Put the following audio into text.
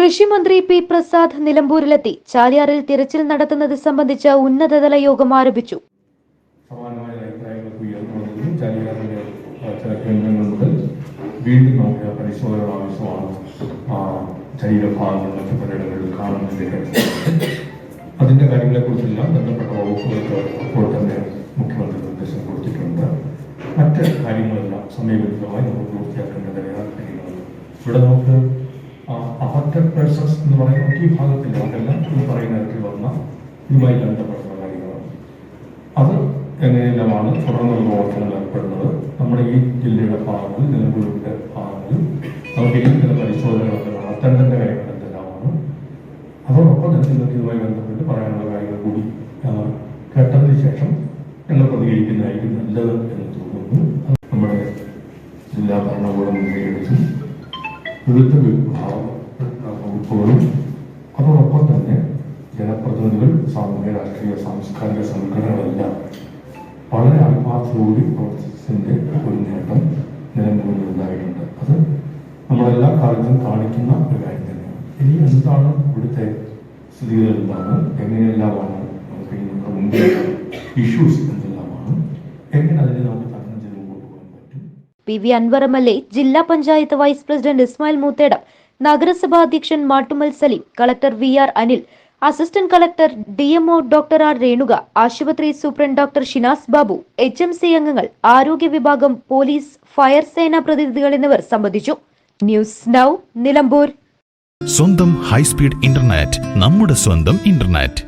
കൃഷിമന്ത്രി പി പ്രസാദ് നിലമ്പൂരിലെത്തി. ചാലിയാറിൽ തിരച്ചിൽ നടത്തുന്നത് സംബന്ധിച്ച ഉന്നതതല യോഗം ആരംഭിച്ചു. വീണ്ടും കാര്യങ്ങളെക്കുറിച്ചെല്ലാം ബന്ധപ്പെട്ട വകുപ്പുകൾക്ക് അപ്പോൾ തന്നെ മുഖ്യമന്ത്രി നിർദ്ദേശം കൊടുത്തിട്ടുണ്ട്. മറ്റ് കാര്യങ്ങളെല്ലാം സമയബന്ധിതമായി നമുക്ക് കാര്യങ്ങളുണ്ട് ഇവിടെ നമുക്ക് അഫക്റ്റഡ് പേഴ്സൺസ് എന്ന് പറയുന്ന ഈ ഭാഗത്തിൽ അതെല്ലാം ഈ പറയുന്ന തരത്തിൽ വന്ന ഇതുമായി ബന്ധപ്പെട്ട കാര്യങ്ങളാണ്. അത് എങ്ങനെയെല്ലാമാണ് തുടർന്നുള്ള പ്രവർത്തനങ്ങൾ ഏർപ്പെടുന്നത്? നമ്മുടെ ഈ ജില്ലയുടെ ഭാഗങ്ങളിൽ നിലമ്പൂരിന്റെ ഭാഗങ്ങളിൽ നമുക്ക് ഇനിയും ചില പരിശോധനകളൊക്കെ നടത്തേണ്ടതിന്റെ കാര്യങ്ങൾ എന്തെല്ലാമാണ് അതോടൊപ്പം തന്നെ ഇതുമായി ബന്ധപ്പെട്ട് പറയാനുള്ള കാര്യങ്ങൾ കൂടി കേട്ടതിന് ശേഷം ഞങ്ങൾ പ്രതികരിക്കുന്നതായിരിക്കും നല്ലത് എന്ന് തോന്നുന്നു. നമ്മുടെ ജില്ലാ ഭരണകൂടം മുൻകൈയെടുത്ത് വിവിധ വിഭാഗം വകുപ്പുകളും അതോടൊപ്പം തന്നെ ജനപ്രതിനിധികൾ സാമൂഹ്യ രാഷ്ട്രീയ സാംസ്കാരിക സംഘടനകളെല്ലാം വളരെ ആത്മാർത്ഥതയോടെ പ്രവർത്തിച്ചതിന്റെ ഒരു നേട്ടം നിലമ്പൂരിൽ അത് നമ്മളെല്ലാ കാലത്തും കാണിക്കുന്ന ഒരു കാര്യം തന്നെയാണ്. ഇനി എന്താണ് ഇവിടുത്തെ സ്ഥിതികൾ എന്താണ്? എങ്ങനെയെല്ലാമാണ് നമുക്ക് നമ്മുടെ മുമ്പിൽ ഇഷ്യൂസ് എന്തെല്ലാമാണ്? എങ്ങനെ അതിനെ നമുക്ക് P V Anvar M L A ജില്ലാ പഞ്ചായത്ത് വൈസ് പ്രസിഡന്റ് ഇസ്മായിൽ മൂത്തേടം നഗരസഭാ അധ്യക്ഷൻ Mattummal Saleem collector V R Anil assistant collector D MO doctor R Renuka ആശുപത്രി superintendent doctor Shinas Babu H M C അംഗങ്ങൾ ആരോഗ്യ വിഭാഗം പോലീസ് ഫയർ സേനാ പ്രതിനിധികൾ എന്നിവർ സംബന്ധിച്ചു. News now Nilambur. സ്വന്തം ഹൈസ്പീഡ് ഇന്റർനെറ്റ് നമ്മുടെ സ്വന്തം ഇന്റർനെറ്റ്.